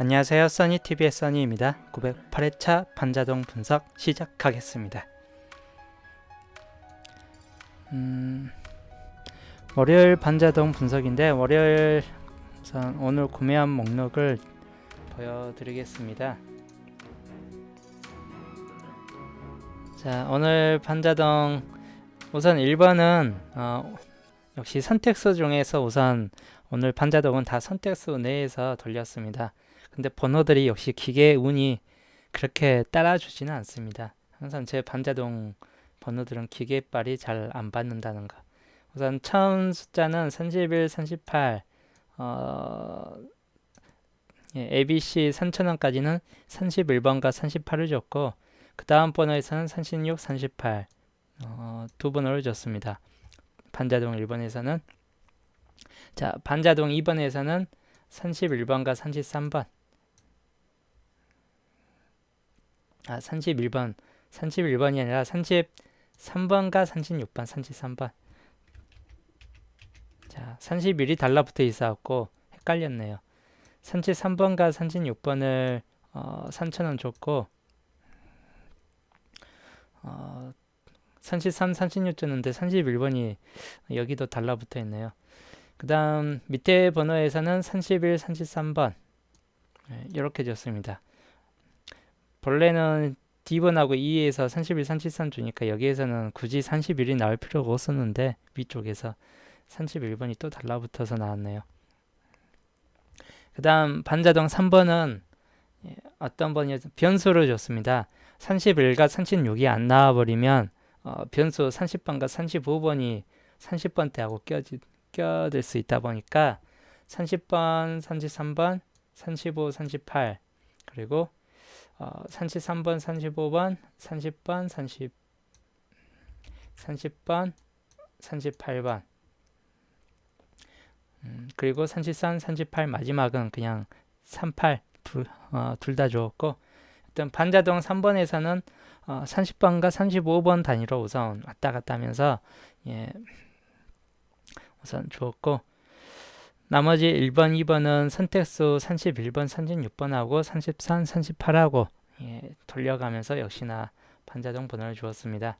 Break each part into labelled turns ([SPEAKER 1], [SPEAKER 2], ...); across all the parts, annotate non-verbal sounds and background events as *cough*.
[SPEAKER 1] 안녕하세요. 써니TV의 써니입니다. 908회차 반자동 분석 시작하겠습니다. 음, 월요일 반자동 분석인데 월요일 우선 오늘 구매한 목록을 보여드리겠습니다. 자, 오늘 반자동 우선 1번은 어, 역시 선택수 중에서 우선 오늘 반자동은 다 선택수 내에서 돌렸습니다. 근데 번호들이 역시 기계 운이 그렇게 따라주지는 않습니다. 항상 제 반자동 번호들은 기계빨이 잘 안 받는다는 거. 우선 처음 숫자는 31, 38, 어, 예, ABC 3,000원까지는 31번과 38을 줬고 그 다음 번호에서는 36, 38 어, 두 번호를 줬습니다. 반자동 1번에서는 자 반자동 2번에서는 31번과 33번 아 31번. 31번이 아니라 33번과 36번 33번. 자 31이 달라붙어 있어갖고 헷갈렸네요. 33번과 36번을 어, 3,000원 줬고 어, 33, 36 줬는데 31번이 여기도 달라붙어 있네요. 그 다음 밑에 번호에서는 31, 33번. 네, 이렇게 줬습니다 본래는 D번하고 E에서 31, 33 주니까 여기에서는 굳이 31이 나올 필요가 없었는데 위쪽에서 31번이 또 달라붙어서 나왔네요. 그 다음 반자동 3번은 예, 어떤 번이었죠? 변수를 줬습니다. 31과 36이 안 나와버리면 어, 변수 30번과 35번이 30번대하고 껴지, 껴들 수 있다 보니까 30번, 33번, 35, 38 그리고 어, 33번, 35번, 30번, 30, 30번, 38번. 음, 그리고 33, 38 마지막은 그냥 38 어, 둘다 주었고 일단 반자동 3번에서는 어, 30번과 35번 단위로 우선 왔다 갔다 하면서 예, 우선 주었고 나머지 1번, 2번은 선택수 31번, 36번하고 33, 38하고 예, 돌려가면서 역시나 반자동 번호를 주었습니다.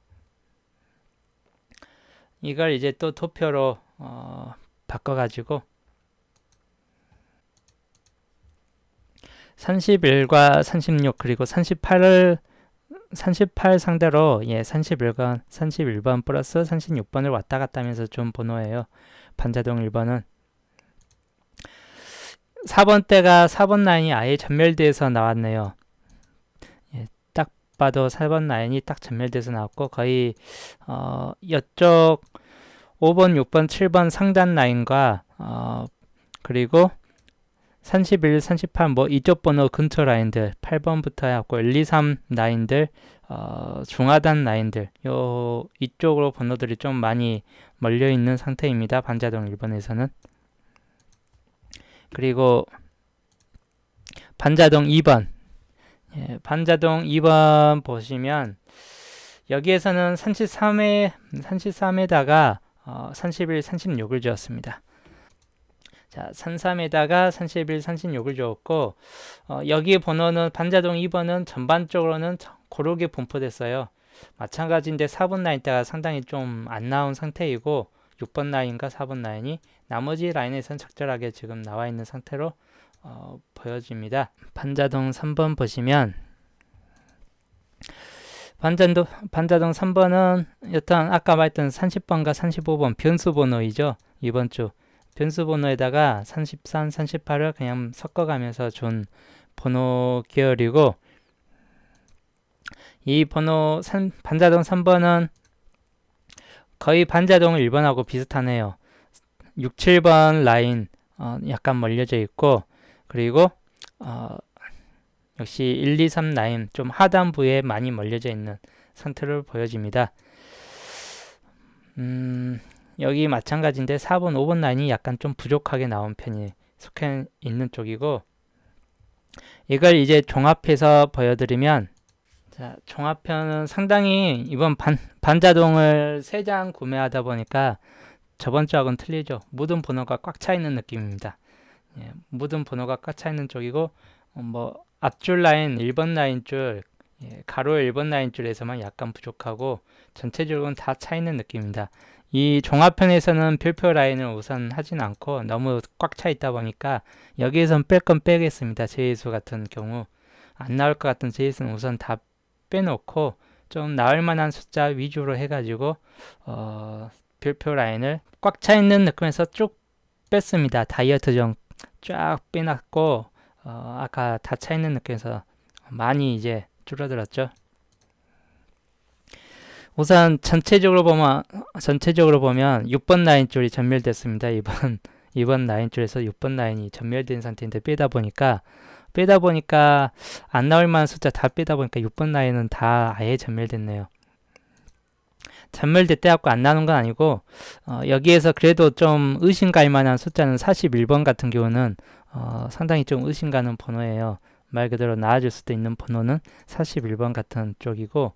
[SPEAKER 1] 이걸 이제 또 도표로 어, 바꿔가지고 31과 36 그리고 38을 38 상대로 예 31번 31번 플러스 36번을 왔다 갔다 하면서 준 번호예요. 반자동 1번은 4번 때가 4번 라인이 아예 전멸돼서 나왔네요. 예, 딱 봐도 4번 라인이 딱 전멸돼서 나왔고 거의 어 이쪽 5번, 6번, 7번 상단 라인과 어 그리고 31, 38, 뭐 이쪽 번호 근처 라인들 8번부터 해갖고 1, 2, 3 라인들 어, 중하단 라인들 요 이쪽으로 번호들이 좀 많이 몰려 있는 상태입니다. 반자동 1번에서는 그리고 반자동 2번 예, 반자동 2번 보시면 여기에서는 33에 33에다가 어, 31, 36을 주었습니다. 자, 33에다가 31, 36을 주었고 어, 여기 번호는 반자동 2번은 전반적으로는 고르게 분포됐어요. 마찬가지인데 4번 라인 때가 상당히 좀 안 나온 상태이고 6번 라인과 4번 라인이 나머지 라인에선 적절하게 지금 나와 있는 상태로 어, 보여집니다. 반자동 3번 보시면 반자동, 반자동 3번은 여튼 아까 말했던 30번과 35번 변수 번호이죠. 이번 주 변수 번호에다가 33, 38을 그냥 섞어가면서 준 번호 계열이고 이 번호 3, 반자동 3번은 거의 반자동 1번하고 비슷하네요. 6, 7번 라인 어, 약간 멀려져 있고 그리고 어, 역시 1, 2, 3 라인 좀 하단부에 많이 멀려져 있는 상태를 보여집니다. 음, 여기 마찬가지인데 4번, 5번 라인이 약간 좀 부족하게 나온 편이 속해 있는 쪽이고 이걸 이제 종합해서 보여드리면 자, 종합편은 상당히 이번 반, 반자동을 3장 구매하다 보니까 저번 주하고는 틀리죠. 모든 번호가 꽉 차 있는 느낌입니다. 예, 모든 번호가 꽉 차 있는 쪽이고 어, 뭐 앞줄 라인 1번 라인 줄 예, 가로 1번 라인 줄에서만 약간 부족하고 전체적으로는 다 차 있는 느낌입니다. 이 종합편에서는 별표 라인을 우선 하진 않고 너무 꽉 차 있다 보니까 여기에선 뺄 건 빼겠습니다. 제이수 같은 경우 안 나올 것 같은 제이수는 우선 다 빼놓고 좀 나올 만한 숫자 위주로 해가지고 어, 별표 라인을 꽉 차 있는 느낌에서 쭉 뺐습니다. 다이어트 좀 쫙 빼놨고 어, 아까 다 차 있는 느낌에서 많이 이제 줄어들었죠. 우선 전체적으로 보면 전체적으로 보면 6번 라인 줄이 전멸됐습니다. 이번 이번 라인 줄에서 6번 라인이 전멸된 상태인데 빼다 보니까 빼다 보니까 안 나올 만한 숫자 다 빼다 보니까 6번 라인은 다 아예 전멸됐네요. 전멸됐대 갖고 안 나오는 건 아니고 어, 여기에서 그래도 좀 의심 갈 만한 숫자는 41번 같은 경우는 어, 상당히 좀 의심 가는 번호예요. 말 그대로 나아질 수도 있는 번호는 41번 같은 쪽이고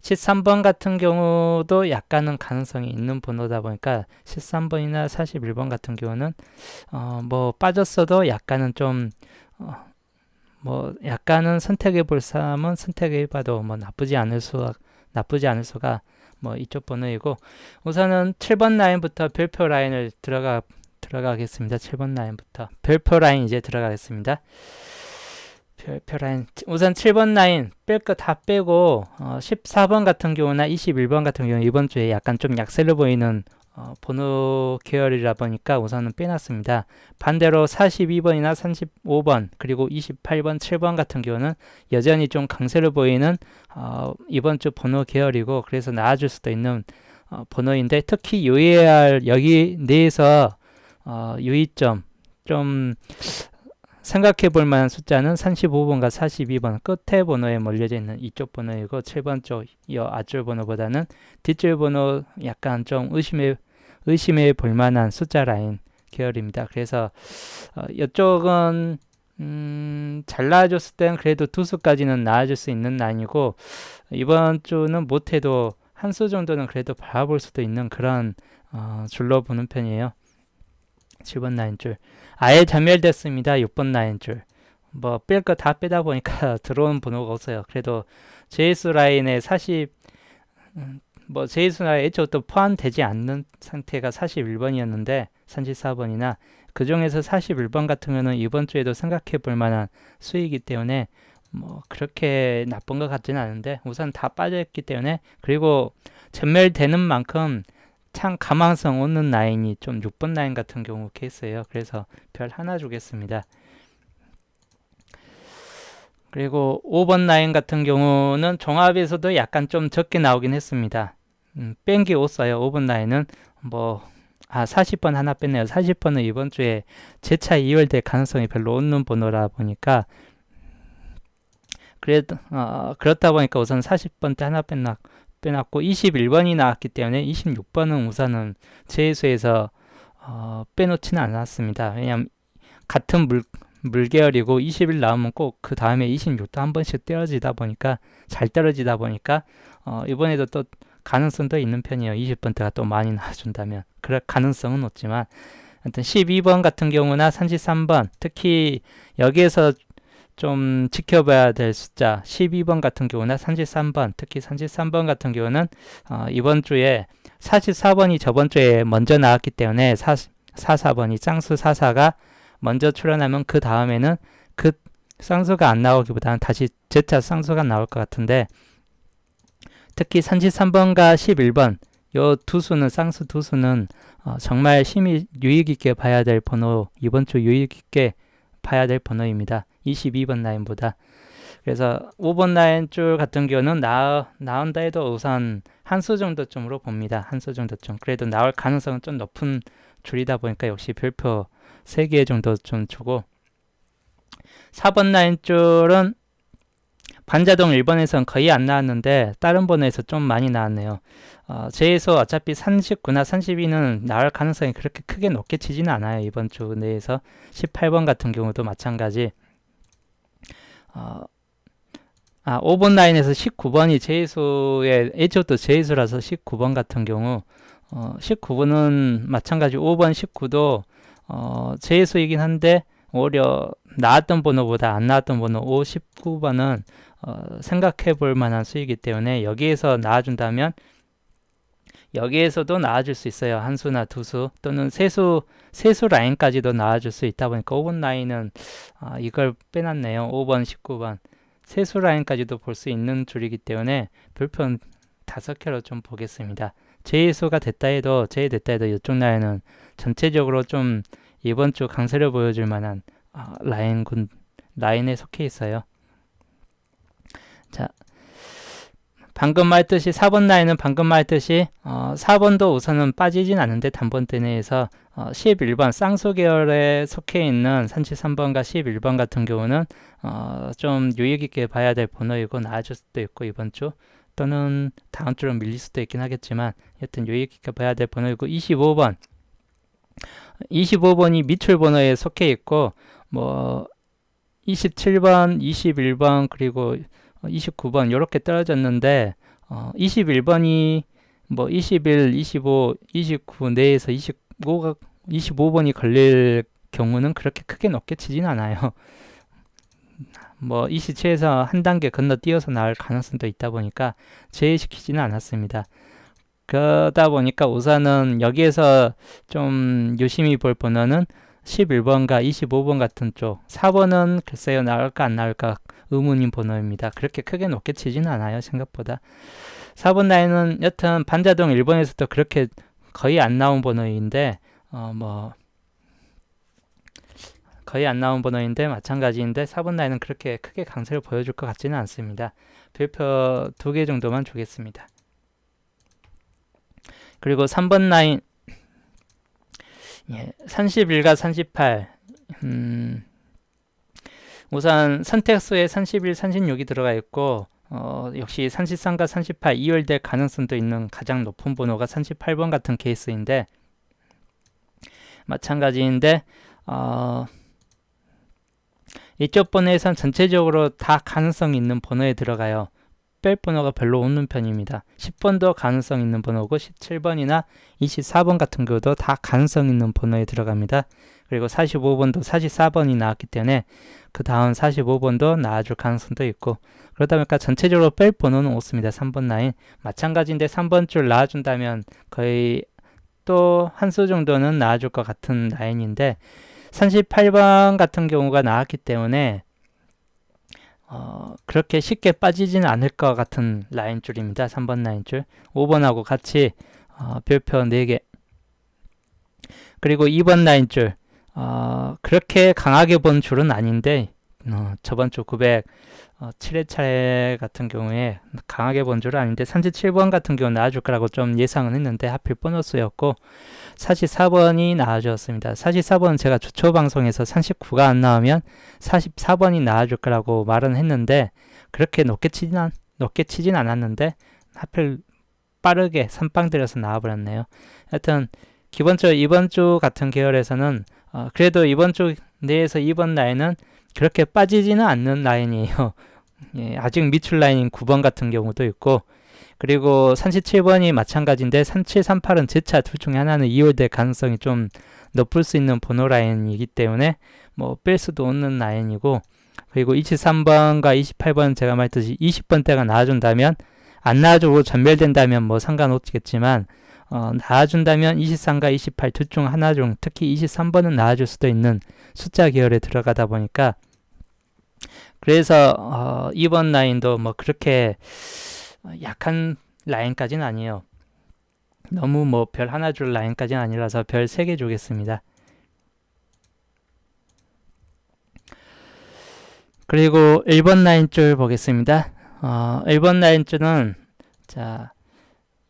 [SPEAKER 1] 13번 같은 경우도 약간은 가능성이 있는 번호다 보니까 13번이나 41번 같은 경우는 어, 뭐 빠졌어도 약간은 좀 어, 뭐 약간은 선택해 볼 사람은 선택해 봐도 뭐 나쁘지 않을 수가 나쁘지 않을 수가 뭐 이쪽 번호이고 우선은 7번 라인부터 별표 라인을 들어가 들어가겠습니다. 7번 라인부터 별표 라인 이제 들어가겠습니다. 별표 라인 우선 7번 라인 뺄 거 다 빼고 어, 14번 같은 경우나 21번 같은 경우 이번 주에 약간 좀 약세를 보이는 어, 번호 계열이라 보니까 우선은 빼놨습니다. 반대로 42번이나 35번 그리고 28번, 7번 같은 경우는 여전히 좀 강세를 보이는 어, 이번 주 번호 계열이고 그래서 나아질 수도 있는 어, 번호인데 특히 유의해야 할 여기 내에서 어, 유의점 좀 생각해 볼 만한 숫자는 35번과 42번 끝에 번호에 몰려져 있는 이쪽 번호이고 7번 쪽 이 앞줄 번호보다는 뒷줄 번호 약간 좀 의심해 의심해 볼 만한 숫자 라인 계열입니다. 그래서 어, 이쪽은 음, 잘 나아졌을 땐 그래도 두 수까지는 나아질 수 있는 라인이고 이번 주는 못해도 한 수 정도는 그래도 바라볼 수도 있는 그런 어, 줄로 보는 편이에요. 7번 라인 줄. 아예 전멸됐습니다. 6번 라인 줄. 뭐 뺄 거 다 빼다 보니까 *laughs* 들어온 번호가 없어요. 그래도 JS 라인에 40, 음, 뭐 라인 애초부터 포함되지 않는 상태가 41번이었는데 34번이나 그 중에서 41번 같은 경우는 이번 주에도 생각해 볼 만한 수익이기 때문에 뭐 그렇게 나쁜 것 같지는 않은데 우선 다 빠져있기 때문에 그리고 전멸되는 만큼 참 가망성 없는 라인이 좀 6번 라인 같은 경우 케이스예요. 그래서 별 하나 주겠습니다. 그리고 5번 라인 같은 경우는 종합에서도 약간 좀 적게 나오긴 했습니다. 음, 뺀게 없어요. 5번 라인은 뭐, 아, 40번 하나 뺐네요. 40번은 이번 주에 재차 2월 될 가능성이 별로 없는 번호라 보니까, 그래, 어, 그렇다 보니까 우선 40번 때 하나 뺐나, 빼놨고 21번이 나왔기 때문에 26번은 우선은 제수에서 어, 빼놓지는 않았습니다. 왜냐하면 같은 물, 물계열이고 20일 나오면 꼭 그 다음에 26도 한 번씩 떨어지다 보니까 잘 떨어지다 보니까 어, 이번에도 또 가능성도 있는 편이에요. 20번대가 또 많이 나와준다면 그럴 가능성은 없지만 하여튼 12번 같은 경우나 33번 특히 여기에서 좀 지켜봐야 될 숫자 12번 같은 경우나 33번 특히 33번 같은 경우는 어, 이번 주에 44번이 저번 주에 먼저 나왔기 때문에 4, 44번이 쌍수 44가 먼저 출현하면 그 다음에는 그 쌍수가 안 나오기보다는 다시 재차 쌍수가 나올 것 같은데 특히 33번과 11번 요 두 수는 쌍수 두 수는 어, 정말 심히 유익 있게 봐야 될 번호 이번 주 유익 있게 봐야 될 번호입니다. 22번 라인보다. 그래서 5번 라인 줄 같은 경우는 나, 나온다 해도 우선 한 수 정도쯤으로 봅니다. 한 수 정도쯤. 그래도 나올 가능성은 좀 높은 줄이다 보니까 역시 별표 3개 정도 좀 주고 4번 라인 줄은 반자동 1번에선 거의 안 나왔는데 다른 번호에서 좀 많이 나왔네요. 어, 제에서 어차피 39나 32는 나올 가능성이 그렇게 크게 높게 치지는 않아요. 이번 주 내에서 18번 같은 경우도 마찬가지. 어, 아, 5번 라인에서 19번이 제이수의 애초부터 제이수라서 19번 같은 경우 어, 19번은 마찬가지 5번 19도 어, 제이수이긴 한데 오히려 나왔던 번호보다 안 나왔던 번호 5, 19번은 어, 생각해 볼 만한 수이기 때문에 여기에서 나와준다면 여기에서도 나와줄 수 있어요. 한 수나 두 수 또는 세수 세수 라인까지도 나와줄 수 있다 보니까 5번 라인은 아, 이걸 빼놨네요. 5번, 19번 세수 라인까지도 볼 수 있는 줄이기 때문에 별표 다섯 개로 좀 보겠습니다. 제수가 됐다 해도 제 됐다 해도 이쪽 라인은 전체적으로 좀 이번 주 강세를 보여줄 만한 아, 라인 군 라인에 속해 있어요. 자, 방금 말했듯이 4번 라인은 방금 말했듯이 어, 4번도 우선은 빠지진 않는데 단번대 내에서 어, 11번 쌍수 계열에 속해 있는 33번과 11번 같은 경우는 어, 좀 유익 있게 봐야 될 번호이고 나아질 수도 있고 이번 주 또는 다음 주로 밀릴 수도 있긴 하겠지만 여튼 유익 있게 봐야 될 번호이고 25번 25번이 미출 번호에 속해 있고 뭐 27번, 21번 그리고 29번 이렇게 떨어졌는데 어, 21번이 뭐 21, 25, 29 내에서 25가 25번이 걸릴 경우는 그렇게 크게 높게 치진 않아요. 뭐 27에서 한 단계 건너뛰어서 나올 가능성도 있다 보니까 제외시키지는 않았습니다. 그러다 보니까 우선은 여기에서 좀 유심히 볼 번호는 11번과 25번 같은 쪽 4번은 글쎄요 나올까 안 나올까 의문인 번호입니다. 그렇게 크게 높게 치지는 않아요 생각보다 4번 라인은 여튼 반자동 1번에서도 그렇게 거의 안 나온 번호인데 어 뭐 거의 안 나온 번호인데 마찬가지인데 4번 라인은 그렇게 크게 강세를 보여줄 것 같지는 않습니다. 별표 두 개 정도만 주겠습니다. 그리고 3번 라인 예, 31과 38 음, 우선 선택수에 31, 36이 들어가 있고 어, 역시 33과 38 이월될 가능성도 있는 가장 높은 번호가 38번 같은 케이스인데 마찬가지인데 어, 이쪽 번호에선 전체적으로 다 가능성 있는 번호에 들어가요. 뺄 번호가 별로 없는 편입니다. 10번도 가능성 있는 번호고 17번이나 24번 같은 경우도 다 가능성 있는 번호에 들어갑니다. 그리고 45번도 44번이 나왔기 때문에 그 다음 45번도 나와줄 가능성도 있고 그러다 보니까 전체적으로 뺄 번호는 없습니다. 3번 라인 마찬가지인데 3번 줄 나와준다면 거의 또 한 수 정도는 나와줄 것 같은 라인인데 38번 같은 경우가 나왔기 때문에 어, 그렇게 쉽게 빠지지는 않을 것 같은 라인 줄입니다. 3번 라인 줄. 5번하고 같이 어, 별표 4개. 그리고 2번 라인 줄. 어, 그렇게 강하게 본 줄은 아닌데 어, 저번 주 900, 어, 7회 차례 같은 경우에 강하게 본 줄은 아닌데 37번 같은 경우 나와줄 거라고 좀 예상은 했는데 하필 보너스였고 44번이 나와주었습니다. 44번은 제가 주초 방송에서 39가 안 나오면 44번이 나와줄 거라고 말은 했는데 그렇게 높게 치진, 않, 높게 치진 않았는데 하필 빠르게 선빵 들여서 나와버렸네요. 하여튼 기본적으로 이번 주 같은 계열에서는 어, 그래도 이번 주 내에서 이번 라인은 그렇게 빠지지는 않는 라인이에요. *laughs* 예, 아직 미출 라인인 9번 같은 경우도 있고 그리고 37번이 마찬가지인데 37, 38은 제차 둘 중에 하나는 2월될 가능성이 좀 높을 수 있는 번호 라인이기 때문에 뭐 뺄 수도 없는 라인이고 그리고 23번과 28번 제가 말했듯이 20번대가 나와준다면 안 나와주고 전멸된다면 뭐 상관없겠지만 어, 나와준다면 23과 28 둘 중 하나 중 특히 23번은 나와줄 수도 있는 숫자 계열에 들어가다 보니까 그래서 어, 이번 라인도 뭐 그렇게 약한 라인까지는 아니에요. 너무 뭐 별 하나 줄 라인까지는 아니라서 별 세 개 주겠습니다. 그리고 1번 라인 줄 보겠습니다. 어, 1번 라인 줄은 자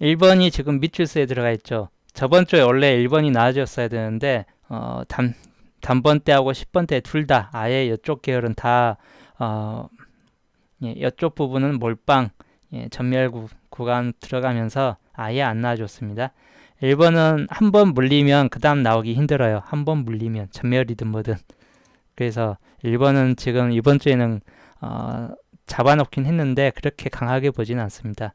[SPEAKER 1] 1번이 지금 밑줄수에 들어가 있죠. 저번 주에 원래 1번이 나와줬어야 되는데 어, 단, 단번대하고 10번대 둘 다 아예 이쪽 계열은 다 어, 예, 이쪽 부분은 몰빵 예, 전멸 구, 구간 들어가면서 아예 안 나와줬습니다. 1번은 한 번 물리면 그 다음 나오기 힘들어요. 한 번 물리면 전멸이든 뭐든. 그래서 1번은 지금 이번 주에는 어, 잡아놓긴 했는데 그렇게 강하게 보지는 않습니다.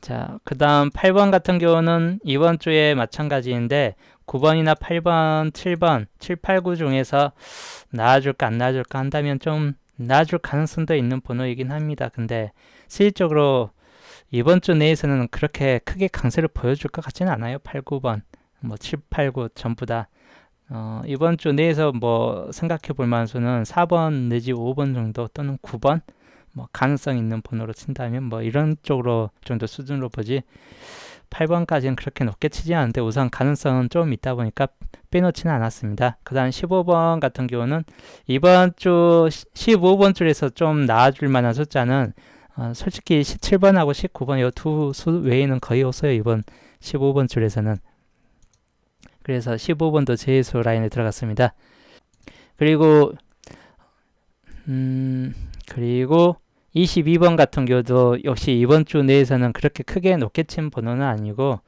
[SPEAKER 1] 자, 그 다음 8번 같은 경우는 이번 주에 마찬가지인데 9번이나 8번, 7번, 7, 8, 9 중에서 나아줄까 안 나아줄까 한다면 좀 나아줄 가능성도 있는 번호이긴 합니다. 근데 실질적으로 이번 주 내에서는 그렇게 크게 강세를 보여줄 것 같지는 않아요. 8, 9번, 뭐 7, 8, 9 전부 다. 어, 이번 주 내에서 뭐 생각해 볼 만한 수는 4번 내지 5번 정도 또는 9번 뭐 가능성 있는 번호로 친다면 뭐 이런 쪽으로 정도 수준으로 보지 8번까지는 그렇게 높게 치지 않는데 우선 가능성은 좀 있다 보니까 빼놓지는 않았습니다. 그 다음 15번 같은 경우는 이번 주 15번 줄에서 좀 나아줄 만한 숫자는 어, 솔직히 17번하고 19번 이 두 수 외에는 거의 없어요. 이번 15번 줄에서는. 그래서 15번도 제수 라인에 들어갔습니다. 그리고 음 그리고 22번 같은 경우도 역시 이번 주 내에서는 그렇게 크게 높게 친 번호는 아니고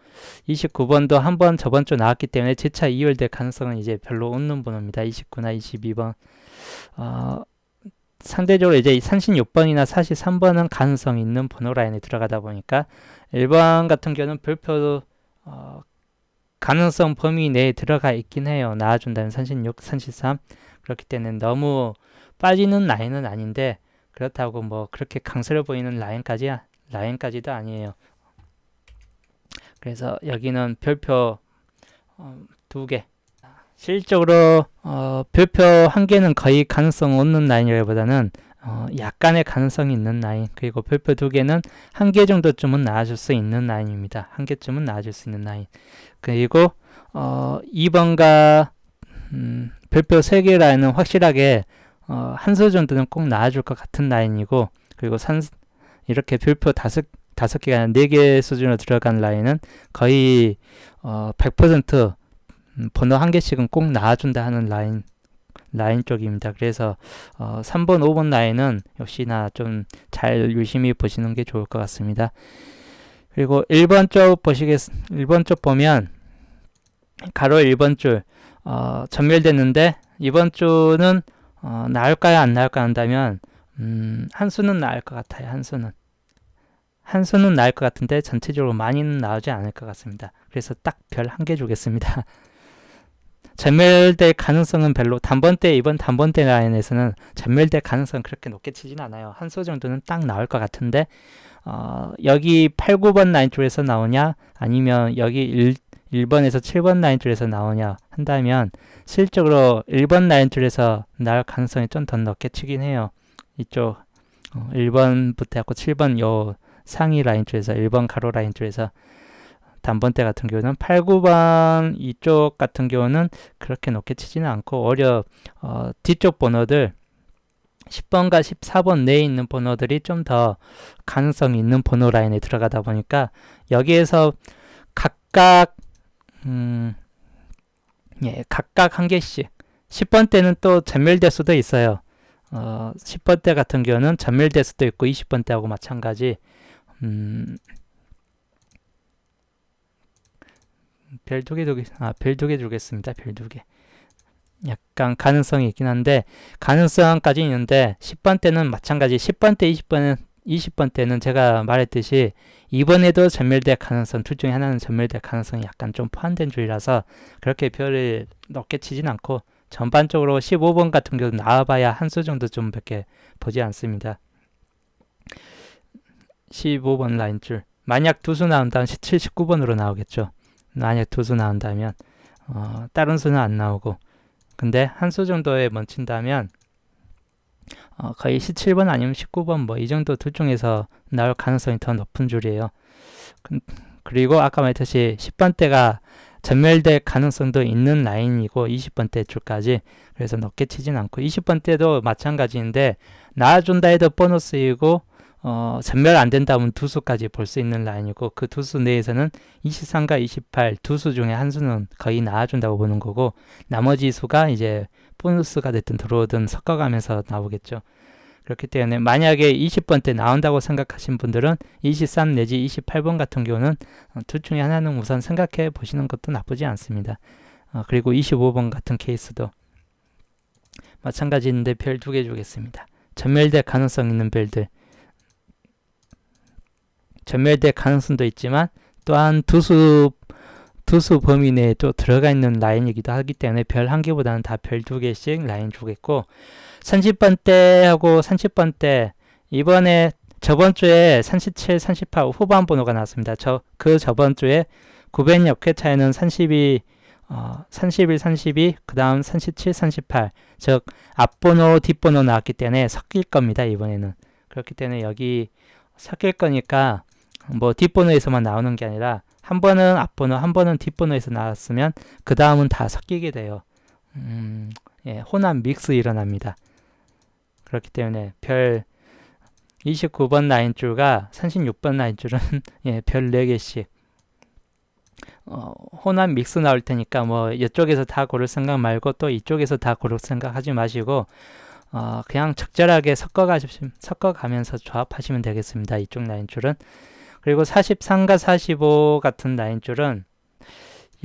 [SPEAKER 1] 29번도 한 번 저번 주 나왔기 때문에 재차 이월될 가능성은 이제 별로 없는 번호입니다. 29나 22번. 어, 상대적으로 이제 36번이나 43번은 가능성 있는 번호 라인에 들어가다 보니까 1번 같은 경우는 별표 어, 가능성 범위 내에 들어가 있긴 해요. 나와준다면 36, 33 그렇기 때문에 너무 빠지는 라인은 아닌데 그렇다고 뭐 그렇게 강세를 보이는 라인까지 라인까지도 아니에요. 그래서 여기는 별표 어, 두 개. 실적으로 어, 별표 한 개는 거의 가능성 없는 라인이라기보다는 어, 약간의 가능성이 있는 라인 그리고 별표 두 개는 한 개 정도쯤은 나아질 수 있는 라인입니다. 한 개쯤은 나아질 수 있는 라인 그리고 어, 2번과 음, 별표 세 개 라인은 확실하게 어, 한수 정도는 꼭 나아줄 것 같은 라인이고 그리고 산 이렇게 별표 다섯 다섯 개가 아니라 네 개 수준으로 들어간 라인은 거의 어, 100% 음, 번호 한 개씩은 꼭 나와준다 하는 라인 라인 쪽입니다. 그래서 어, 3번, 5번 라인은 역시나 좀 잘 유심히 보시는 게 좋을 것 같습니다. 그리고 1번 쪽 보시겠 1번 쪽 보면 가로 1번 줄 어, 전멸됐는데 이번 주는 어, 나을까요? 안 나을까 한다면 음, 한 수는 나을 것 같아요. 한 수는. 한 수는 나을 것 같은데 전체적으로 많이는 나오지 않을 것 같습니다. 그래서 딱 별 한 개 주겠습니다. *laughs* 전멸될 가능성은 별로 단번대 이번 단번대 라인에서는 전멸될 가능성은 그렇게 높게 치진 않아요. 한 수 정도는 딱 나올 것 같은데 어, 여기 8, 9번 라인 쪽에서 나오냐 아니면 여기 1, 1번에서 7번 라인 쪽에서 나오냐 한다면 실적으로 1번 라인 줄에서 나올 가능성이 좀 더 높게 치긴 해요. 이쪽 어, 1번부터 해고 7번 요 상위 라인 줄에서 1번 가로 라인 줄에서 단번대 같은 경우는 8, 9번 이쪽 같은 경우는 그렇게 높게 치지는 않고 오히려 어, 뒤쪽 번호들 10번과 14번 내에 있는 번호들이 좀 더 가능성이 있는 번호 라인에 들어가다 보니까 여기에서 각각 음, 예, 각각 한 개씩. 10번 때는 또 전멸될 수도 있어요. 어, 10번 때 같은 경우는 전멸될 수도 있고 20번 때하고 마찬가지. 음, 별 두 개 두개 아, 별 두 개 주겠습니다. 별 두 개. 약간 가능성이 있긴 한데 가능성까지 있는데 10번 때는 마찬가지 10번 때 20번은 20번 때는 제가 말했듯이 이번에도 전멸될 가능성 둘 중에 하나는 전멸될 가능성이 약간 좀 포함된 줄이라서 그렇게 별을 높게 치진 않고 전반적으로 15번 같은 경우 나와봐야 한 수 정도 좀 밖에 보지 않습니다. 15번 라인 줄 만약 두 수 나온다면 17, 19번으로 나오겠죠. 만약 두 수 나온다면 어, 다른 수는 안 나오고 근데 한 수 정도에 멈춘다면 어, 거의 17번 아니면 19번 뭐 이 정도 둘 중에서 나올 가능성이 더 높은 줄이에요. 그, 그리고 아까 말했듯이 10번대가 전멸될 가능성도 있는 라인이고 20번대 줄까지 그래서 높게 치진 않고 20번대도 마찬가지인데 나와준다 해도 보너스이고 어, 전멸 안 된다면 두 수까지 볼 수 있는 라인이고 그 두 수 내에서는 23과 28 두 수 중에 한 수는 거의 나와준다고 보는 거고 나머지 수가 이제 보너스가 됐든 들어오든 섞어가면서 나오겠죠. 그렇기 때문에 만약에 20번 때 나온다고 생각하신 분들은 23 내지 28번 같은 경우는 어, 둘 중에 하나는 우선 생각해 보시는 것도 나쁘지 않습니다. 어, 그리고 25번 같은 케이스도 마찬가지인데 별 두 개 주겠습니다. 전멸될 가능성 있는 별들 전멸될 가능성도 있지만 또한 두수 두수 범위 내에 또 들어가 있는 라인이기도 하기 때문에 별 한 개보다는 다 별 두 개씩 라인 주겠고 30번대하고 30번대 이번에 저번 주에 37, 38 후반 번호가 나왔습니다. 저 그 저번 주에 900역 회차에는 32, 어, 31, 32, 그 다음 37, 38. 즉, 앞번호, 뒷번호 나왔기 때문에 섞일 겁니다. 이번에는. 그렇기 때문에 여기 섞일 거니까 뭐 뒷번호에서만 나오는 게 아니라 한 번은 앞번호, 한 번은 뒷번호에서 나왔으면 그 다음은 다 섞이게 돼요. 음, 예, 혼합 믹스 일어납니다. 그렇기 때문에 별 29번 라인줄과 36번 라인줄은 *laughs* 예, 별 4개씩 어, 혼합 믹스 나올 테니까 뭐 이쪽에서 다 고를 생각 말고 또 이쪽에서 다 고를 생각 하지 마시고 어, 그냥 적절하게 섞어가시, 섞어가면서 조합하시면 되겠습니다. 이쪽 라인줄은 그리고 43과 45 같은 라인줄은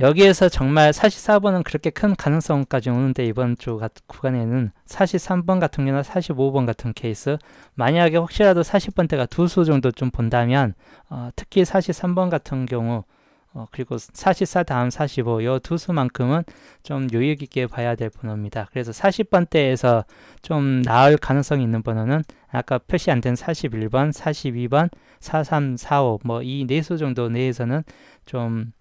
[SPEAKER 1] 여기에서 정말 44번은 그렇게 큰 가능성까지 오는데 이번 주 구간에는 43번 같은 경우나 45번 같은 케이스 만약에 혹시라도 40번대가 두 수 정도 좀 본다면 어, 특히 43번 같은 경우 어, 그리고 44 다음 45 요 두 수만큼은 좀 유익 있게 봐야 될 번호입니다. 그래서 40번대에서 좀 나을 가능성이 있는 번호는 아까 표시 안 된 41번, 42번, 43, 45 뭐 이 네 수 정도 내에서는 좀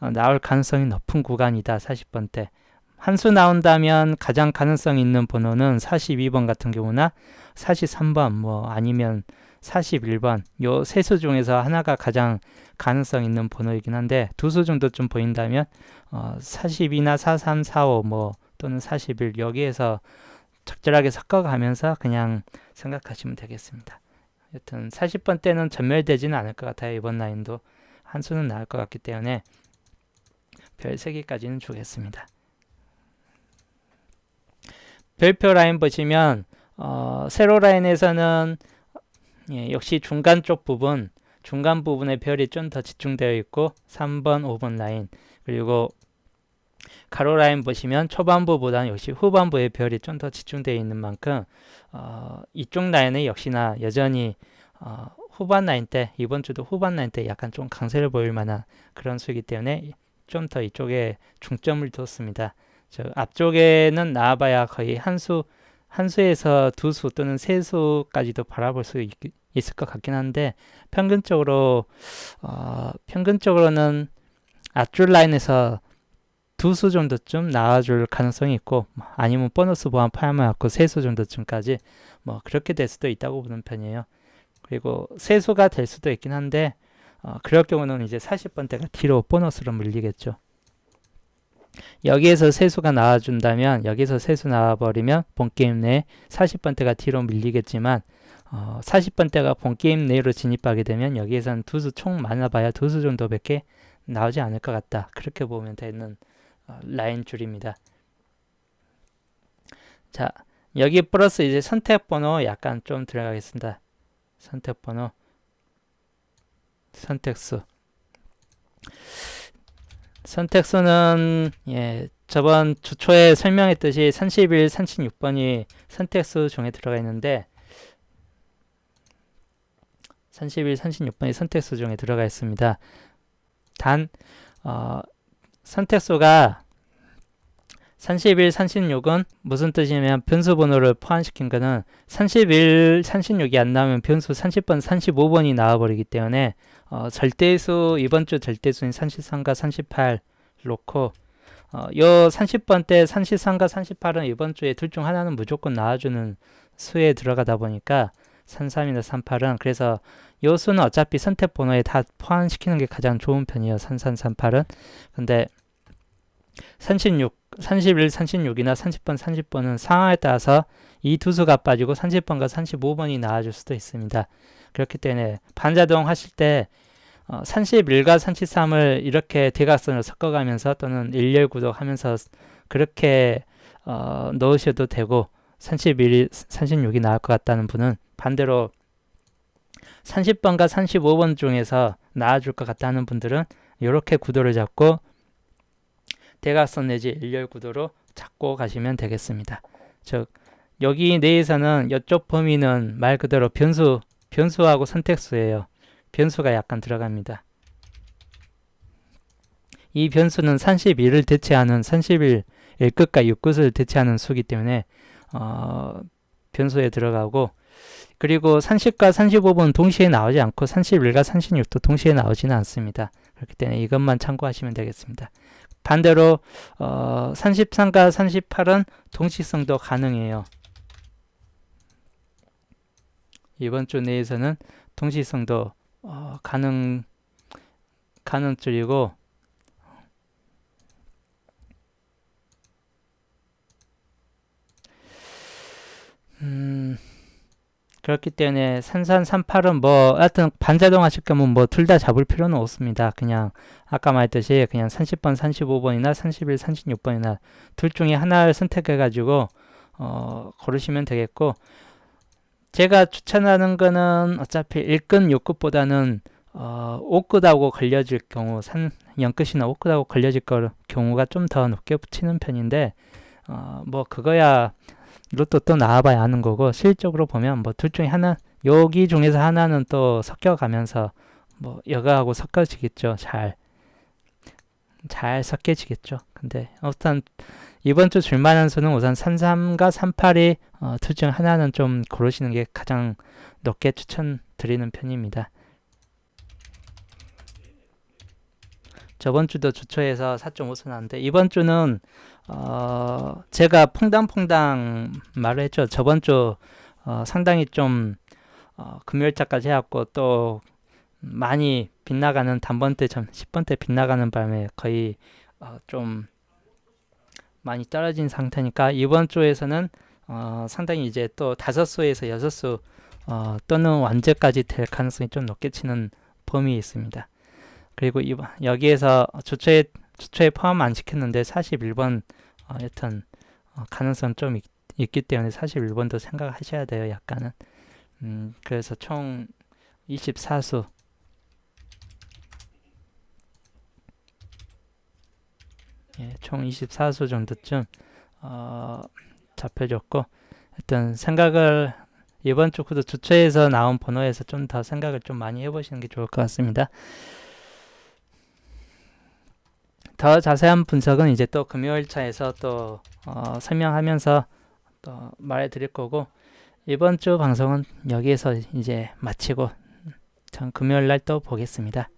[SPEAKER 1] 어, 나올 가능성이 높은 구간이다. 40번대. 한 수 나온다면 가장 가능성 있는 번호는 42번 같은 경우나 43번 뭐 아니면 41번 요 세 수 중에서 하나가 가장 가능성 있는 번호이긴 한데 두 수 정도 좀 보인다면 어, 42나 43, 45 뭐 또는 41 여기에서 적절하게 섞어가면서 그냥 생각하시면 되겠습니다. 여튼 40번 때는 전멸되지는 않을 것 같아요. 이번 라인도 한 수는 나올 것 같기 때문에 별 3개까지는 주겠습니다. 별표 라인 보시면 어, 세로 라인에서는 예, 역시 중간 쪽 부분 중간 부분에 별이 좀 더 집중되어 있고 3번, 5번 라인 그리고 가로 라인 보시면 초반부보다는 역시 후반부에 별이 좀 더 집중되어 있는 만큼 어, 이쪽 라인은 역시나 여전히 어, 후반 라인 때 이번 주도 후반 라인 때 약간 좀 강세를 보일 만한 그런 수이기 때문에 좀 더 이쪽에 중점을 뒀습니다. 저 앞쪽에는 나와봐야 거의 한 수, 한 수에서 두 수 또는 세 수까지도 바라볼 수 있, 있을 것 같긴 한데 평균적으로 어, 평균적으로는 앞줄 라인에서 두 수 정도쯤 나와줄 가능성이 있고 아니면 보너스 보완 팔만 갖고 세 수 정도쯤까지 뭐 그렇게 될 수도 있다고 보는 편이에요. 그리고 세 수가 될 수도 있긴 한데 어, 그럴 경우는 이제 40번대가 뒤로 보너스로 물리겠죠. 여기에서 세수가 나와준다면 여기서 세수 나와버리면 본게임 내 40번대가 뒤로 밀리겠지만 어, 40번대가 본게임 내로 진입하게 되면 여기에선 두수 총 많아봐야 두 수 정도밖에 나오지 않을 것 같다. 그렇게 보면 되는 어, 라인 줄입니다. 자 여기 플러스 이제 선택 번호 약간 좀 들어가겠습니다. 선택 번호 선택수 선택수는 예, 저번 주 초에 설명했듯이 31, 36번이 선택수 중에 들어가 있는데 31, 36번이 선택수 중에 들어가 있습니다. 단 어, 선택수가 31, 36은 무슨 뜻이냐면 변수 번호를 포함시킨 거는 31, 36이 안 나오면 변수 30번, 35번이 나와버리기 때문에 어, 절대수 이번 주 절대수인 33과 38 놓고 어, 요 30번 때 33과 38은 이번 주에 둘 중 하나는 무조건 나와주는 수에 들어가다 보니까 33이나 38은 그래서 요 수는 어차피 선택 번호에 다 포함시키는 게 가장 좋은 편이에요. 33, 38은 근데 36 31, 36이나 30번, 30번은 상황에 따라서 이 두 수가 빠지고 30번과 35번이 나와줄 수도 있습니다. 그렇기 때문에 반자동 하실 때 어, 31과 33을 이렇게 대각선을 섞어가면서 또는 일렬 구독하면서 그렇게 어, 넣으셔도 되고 31이 36이 나올 것 같다는 분은 반대로 30번과 35번 중에서 나와줄 것 같다는 분들은 이렇게 구도를 잡고 대각선 내지 일렬 구도로 잡고 가시면 되겠습니다. 즉 여기 내에서는 이쪽 범위는 말 그대로 변수 변수하고 선택수예요. 변수가 약간 들어갑니다. 이 변수는 31을 대체하는 31 1끝과 6끝을 대체하는 수기 때문에 어, 변수에 들어가고 그리고 30과 35번 동시에 나오지 않고 31과 36도 동시에 나오지는 않습니다. 그렇기 때문에 이것만 참고하시면 되겠습니다. 반대로 어, 33과 38은 동시성도 가능해요. 이번 주 내에서는 동시성도 어, 가능 가능 줄이고 그렇기 때문에 산산 38은 뭐 하여튼 반자동 하실 거면 뭐둘 다 잡을 필요는 없습니다. 그냥 아까 말했듯이 그냥 30번, 35번이나 31, 36번이나 둘 중에 하나를 선택해 가지고 어, 고르시면 되겠고 제가 추천하는 거는 어차피 1급, 6급보다는 어, 5급하고 걸려질 경우 산 0급이나 5급하고 걸려질 거, 경우가 좀 더 높게 붙이는 편인데 어, 뭐 그거야 로또 또 나와봐야 아는 거고 실적으로 보면 뭐 둘 중에 하나 여기 중에서 하나는 또 섞여가면서 뭐 여가하고 섞여지겠죠. 잘. 잘 섞여지겠죠. 근데 일단 이번 주 줄만한 수는 우선 33과 38이 어, 둘중 하나는 좀 고르시는 게 가장 높게 추천드리는 편입니다 저번 주도 주초에서 4.5수 나왔는데 이번 주는 어, 제가 퐁당퐁당 말을 했죠. 저번 주 어, 상당히 좀 어, 금요일자까지 해갖고 또 많이 빗나가는 단번대 점 10번대 빗나가는 바람에 거의 어, 좀 많이 떨어진 상태니까 이번 주에서는 어, 상당히 이제 또 다섯 수에서 여섯 수 어, 또는 완제까지 될 가능성이 좀 높게 치는 범위 있습니다. 그리고 이번 여기에서 주초에 주초에 포함 안 시켰는데 41번 어, 여튼 어, 가능성 좀 있, 있기 때문에 41번도 생각하셔야 돼요. 약간은 음, 그래서 총 24수 예, 총 24수 정도쯤 어, 잡혀졌고 일단 생각을 이번 주 구도 주초에서 나온 번호에서 좀 더 생각을 좀 많이 해보시는 게 좋을 것 같습니다. 더 자세한 분석은 이제 또 금요일 차에서 또 어, 설명하면서 또 말해 드릴 거고 이번 주 방송은 여기에서 이제 마치고 전 금요일 날 또 보겠습니다.